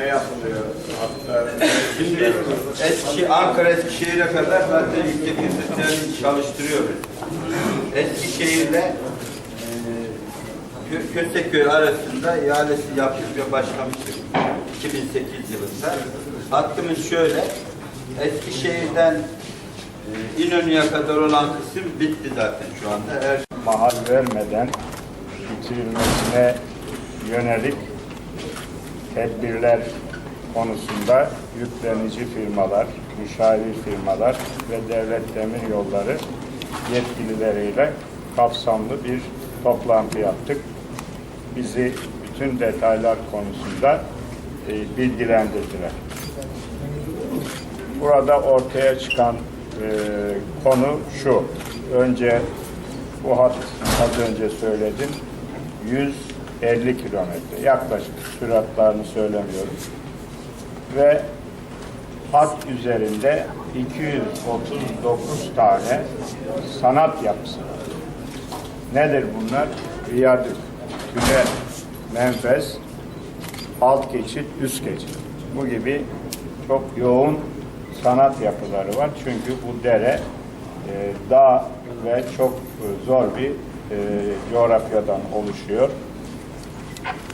ne yapılıyor? Şimdi eski Ankara Eskişehir'e kadar zaten yüksek liseslerini çalıştırıyoruz. Eskişehir'le e, Köseköy arasında ihalesi yapılmaya başlamıştık 2008 yılında. Hattımız şöyle, Eskişehir'den e, İnönü'ye kadar olan kısım bitti zaten şu anda. Her mahal vermeden bitirilmesine yönelik tedbirler konusunda yüklenici firmalar, müşavir firmalar ve devlet demir yolları yetkilileriyle kapsamlı bir toplantı yaptık. Bizi bütün detaylar konusunda e, bilgilendirdiler. Burada ortaya çıkan e, konu şu. Önce bu hat az önce söyledim. 150 kilometre. Yaklaşık süratlarını söylemiyorum. Ve hat üzerinde 239 tane sanat yapısı. Nedir bunlar? Viyadük, tünel, menfez, alt geçit, üst geçit. Bu gibi çok yoğun sanat yapıları var. Çünkü bu dere e, dağ ve çok zor bir e, coğrafyadan oluşuyor.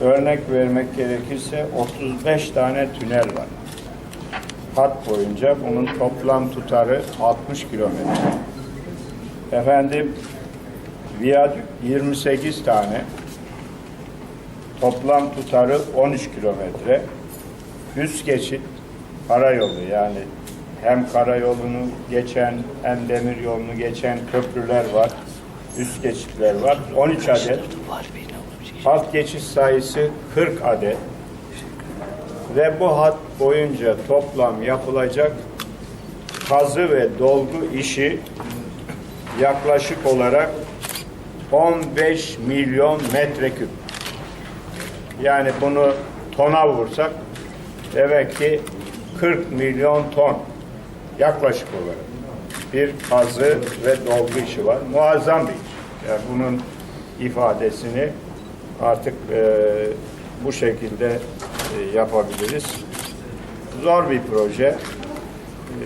Örnek vermek gerekirse 35 tane tünel var. Hat boyunca bunun toplam tutarı 60 kilometre. Efendim viyadük 28 tane. Toplam tutarı 13 kilometre. Üst geçit karayolu yani hem karayolunu geçen hem demir yolunu geçen köprüler var. Üst geçitler var. 13 adet. Alt geçiş sayısı 40 adet. Ve bu hat boyunca toplam yapılacak kazı ve dolgu işi yaklaşık olarak 15 milyon metreküp. Yani bunu tona vursak demek ki 40 milyon ton yaklaşık olarak bir kazı ve dolgu işi var. Muazzam bir iş. Yani bunun ifadesini artık e, bu şekilde e, yapabiliriz. Zor bir proje.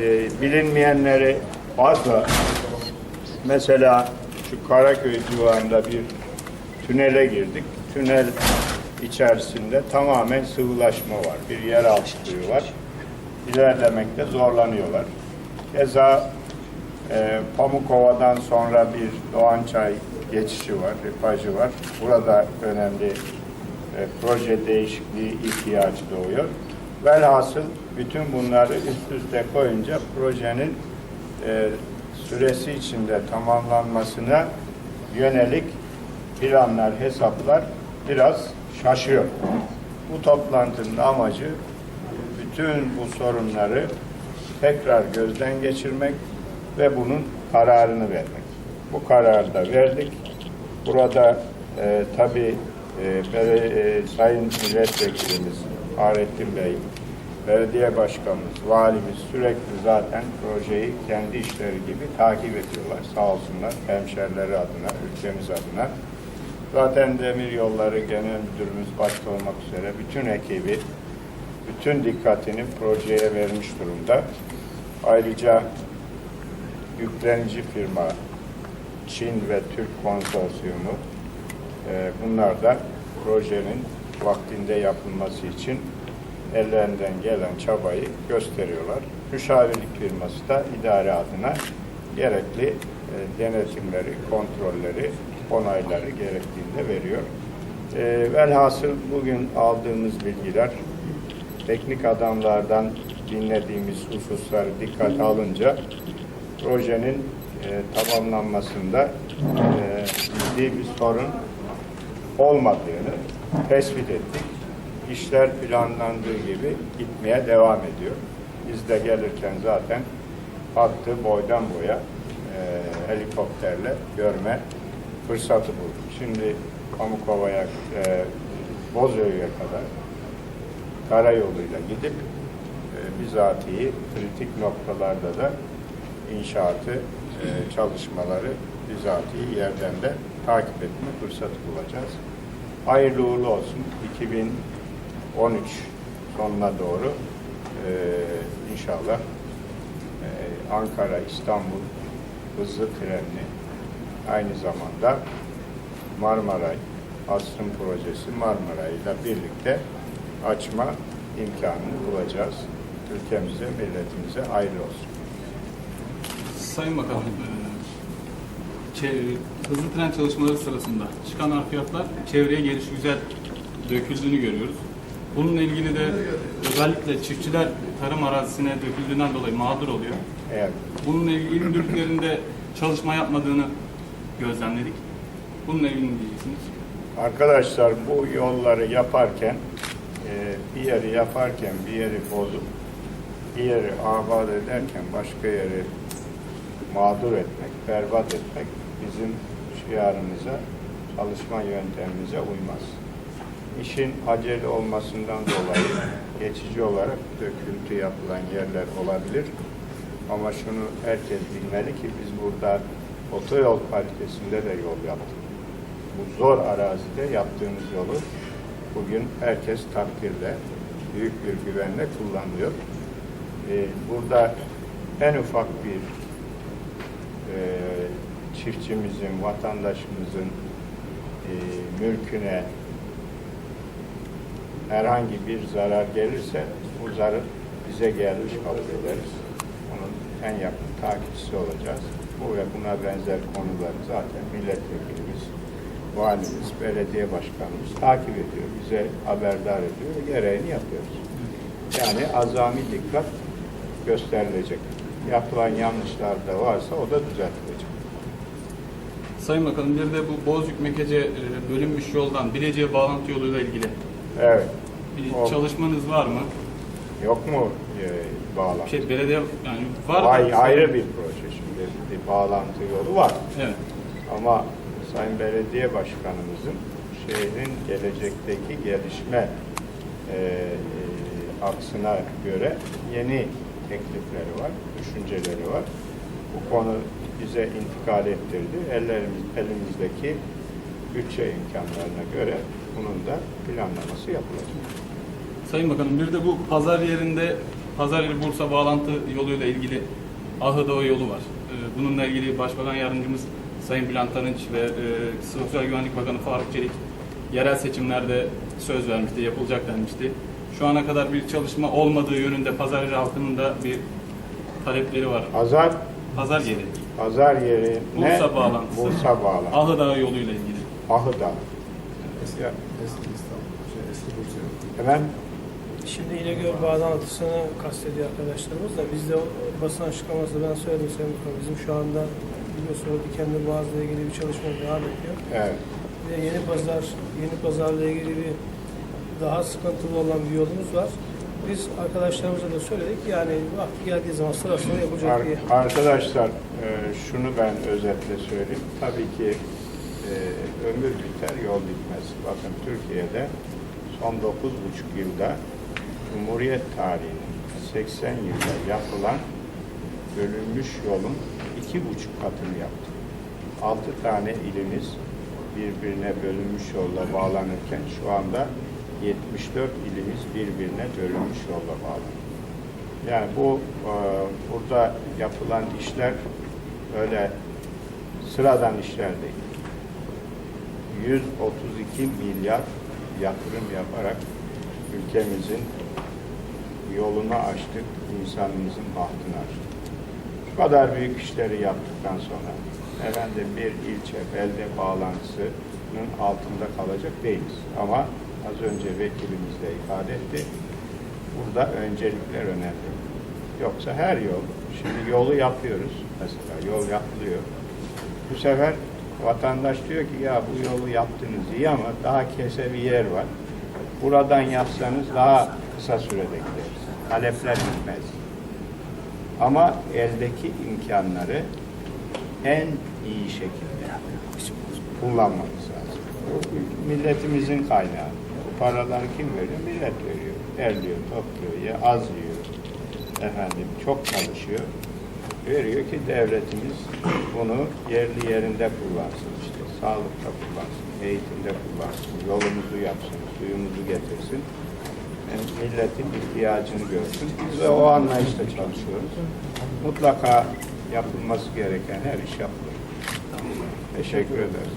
E, bilinmeyenleri fazla. Mesela şu Karaköy civarında bir tünele girdik. Tünel içerisinde tamamen sıvılaşma var. Bir yeraltı suyu var. İlerlemekte zorlanıyorlar. Keza e, Pamukova'dan sonra bir Doğançay geçişi var, ripajı var. Burada önemli e, proje değişikliği ihtiyacı doğuyor. Velhasıl bütün bunları üst üste koyunca projenin e, süresi içinde tamamlanmasına yönelik planlar, hesaplar biraz şaşıyor. Bu toplantının amacı bütün bu sorunları tekrar gözden geçirmek ve bunun kararını vermek. Bu kararı da verdik. Burada e, tabii e, e, Sayın Milletvekilimiz Fahrettin Bey, belediye başkanımız, valimiz sürekli zaten projeyi kendi işleri gibi takip ediyorlar. Sağ olsunlar hemşerileri adına, ülkemiz adına. Zaten Demir Yolları Genel Müdürümüz başta olmak üzere bütün ekibi, bütün dikkatini projeye vermiş durumda. Ayrıca yüklenici firma Çin ve Türk konsorsiyumu e, bunlar da projenin vaktinde yapılması için ellerinden gelen çabayı gösteriyorlar. Müşavirlik firması da idare adına gerekli e, denetimleri, kontrolleri, onayları gerektiğinde veriyor. E, velhasıl bugün aldığımız bilgiler teknik adamlardan dinlediğimiz hususları dikkate alınca projenin e, tamamlanmasında e, ciddi bir sorun olmadığını tespit ettik. İşler planlandığı gibi gitmeye devam ediyor. Biz de gelirken zaten hattı boydan boya e, helikopterle görme fırsatı bulduk. Şimdi Pamukova'ya, e, Bozöy'e kadar karayoluyla gidip e, bizatihi kritik noktalarda da inşaatı, e, çalışmaları bizatihi yerden de takip etme fırsatı bulacağız. Hayırlı uğurlu olsun. 2013 sonuna doğru e, inşallah e, Ankara, İstanbul hızlı trenini aynı zamanda Marmaray, Asrın Projesi Marmaray ile birlikte açma imkanını bulacağız. Ülkemize, milletimize hayırlı olsun. Sayın Bakanım, e, hızlı tren çalışmaları sırasında çıkan harfiyatlar çevreye geliş güzel döküldüğünü görüyoruz. Bununla ilgili de özellikle çiftçiler tarım arazisine döküldüğünden dolayı mağdur oluyor. Eğer Bununla ilgili il müdürlüklerinde çalışma yapmadığını gözlemledik. Bununla ilgili ne diyeceksiniz? Arkadaşlar bu yolları yaparken e, bir yeri yaparken bir yeri bozup bir yeri abat ederken başka yeri mağdur etmek, berbat etmek bizim şiarımıza, çalışma yöntemimize uymaz. İşin acele olmasından dolayı geçici olarak döküntü yapılan yerler olabilir. Ama şunu herkes bilmeli ki biz burada otoyol kalitesinde de yol yaptık bu zor arazide yaptığımız yolu bugün herkes takdirle, büyük bir güvenle kullanıyor. Ee, burada en ufak bir çiftçimizin, vatandaşımızın e, mülküne herhangi bir zarar gelirse bu zarar bize gelmiş kabul ederiz. Onun en yakın takipçisi olacağız. Bu ve buna benzer konuları zaten milletvekilimiz, valimiz, belediye başkanımız takip ediyor. Bize haberdar ediyor gereğini yapıyoruz. Yani azami dikkat gösterilecek. Yapılan yanlışlar da varsa o da düzeltilecek. Sayın Bakanım, bir de bu Bozüyük Mekece e, bölünmüş yoldan Bilecik'e bağlantı yoluyla ilgili Evet. bir O- çalışmanız var mı? Yok mu e, bağlantı? Şey, belediye yani var da- Vay, ayrı bir proje şimdi. Bir bağlantı yolu var. Evet. Ama Sayın Belediye Başkanımızın şehrin gelecekteki gelişme e, e, aksına göre yeni teklifleri var, düşünceleri var. Bu konu bize intikal ettirdi. Ellerimiz, elimizdeki bütçe imkanlarına göre bunun da planlaması yapılacak. Sayın Bakanım bir de bu pazar yerinde pazar yeri Bursa bağlantı yoluyla ilgili Ahıdağ yolu var. Ee, Bununla ilgili Başbakan Yardımcımız Sayın Bülent Arınç ve e, Sosyal Güvenlik Bakanı Faruk Çelik yerel seçimlerde söz vermişti, yapılacak denmişti. Şu ana kadar bir çalışma olmadığı yönünde pazarcı halkının da bir talepleri var. Pazar, Pazar yeri, pazar yerine Bursa bağlantısı. Bursa bağlantısı. Ahıdağ yoluyla ilgili. Ahıda. Ya, Hemen Şimdi İnegöl bağlantısını kastediyor arkadaşlarımız da biz de basın açıklamasında ben söyledim Sayın Bakanım. Bizim şu anda biliyorsunuz Dikenli Boğaz'la ilgili bir çalışma devam ediyor. evet. De Yeni Pazar, Yeni Pazar'la ilgili bir daha sıkıntılı olan bir yolumuz var. Biz arkadaşlarımıza da söyledik yani vakti geldiği zaman sırasını yapacak diye. Ar- Arkadaşlar e, şunu ben özetle söyleyeyim. Tabii ki e, ömür biter, yol bitmez. Bakın Türkiye'de son 9,5 yılda Cumhuriyet tarihinin 80 yılda yapılan bölünmüş yolun iki buçuk katını yaptı. 6 tane ilimiz birbirine bölünmüş yolla bağlanırken şu anda 74 ilimiz birbirine bölünmüş yolla bağlanıyor. Yani bu e, burada yapılan işler öyle sıradan işler değil. 132 milyar yatırım yaparak ülkemizin yolunu açtık, insanımızın bahtını açtık. Bu kadar büyük işleri yaptıktan sonra efendim bir ilçe, belde bağlantısının altında kalacak değiliz. Ama az önce vekilimiz de ifade etti. Burada öncelikler önemli. Yoksa her yol, şimdi yolu yapıyoruz mesela, yol yapılıyor. Bu sefer vatandaş diyor ki ya bu yolu yaptınız iyi ama daha kese bir yer var. Buradan yapsanız daha kısa sürede gideriz. Talepler bitmez. Ama eldeki imkanları en iyi şekilde kullanmamız lazım. Milletimizin kaynağı. Paraları kim veriyor? Millet veriyor. Erliyor, topluyor, ya az yiyor. Efendim çok çalışıyor. Veriyor ki devletimiz bunu yerli yerinde kullansın işte. Sağlıkta kullansın, eğitimde kullansın, yolumuzu yapsın, suyumuzu getirsin. Yani milletin ihtiyacını görsün. Biz de o anlayışla çalışıyoruz. mutlaka yapılması gereken her iş yapılır. Teşekkür ederiz.